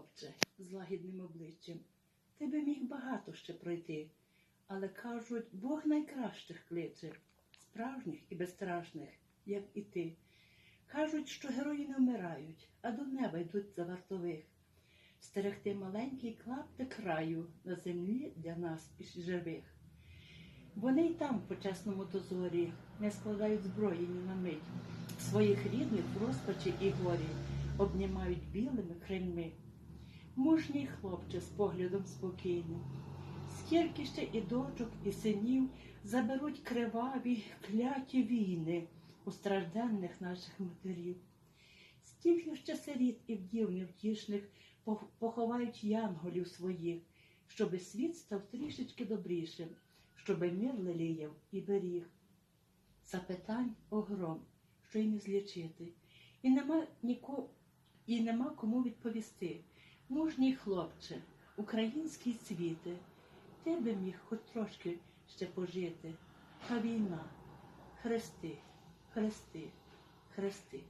хлопче з лагідним обличчям, ти би міг багато ще пройти, але кажуть, Бог найкращих кличе, справжніх і безстрашних, як і ти. Кажуть, що герої не вмирають, а до неба йдуть за вартових. Стерегти маленький клаптик краю на землі для нас і живих. Вони й там, по чесному дозорі, не складають зброї ні на мить. Своїх рідних в розпачі і горі обнімають білими крильми. Мужній хлопче з поглядом спокійним. Скільки ще і дочок, і синів заберуть криваві кляті війни у стражденних наших матерів. Стільки ще сиріт і вдів невтішних поховають янголів своїх, щоби світ став трішечки добрішим, щоби мир леліяв і беріг. Запитань огром, що й не злічити, і нема ніко, і нема кому відповісти. Мужній хлопче, український світе, ти би міг хоч трошки ще пожити. Та війна, хрести, хрести, хрести.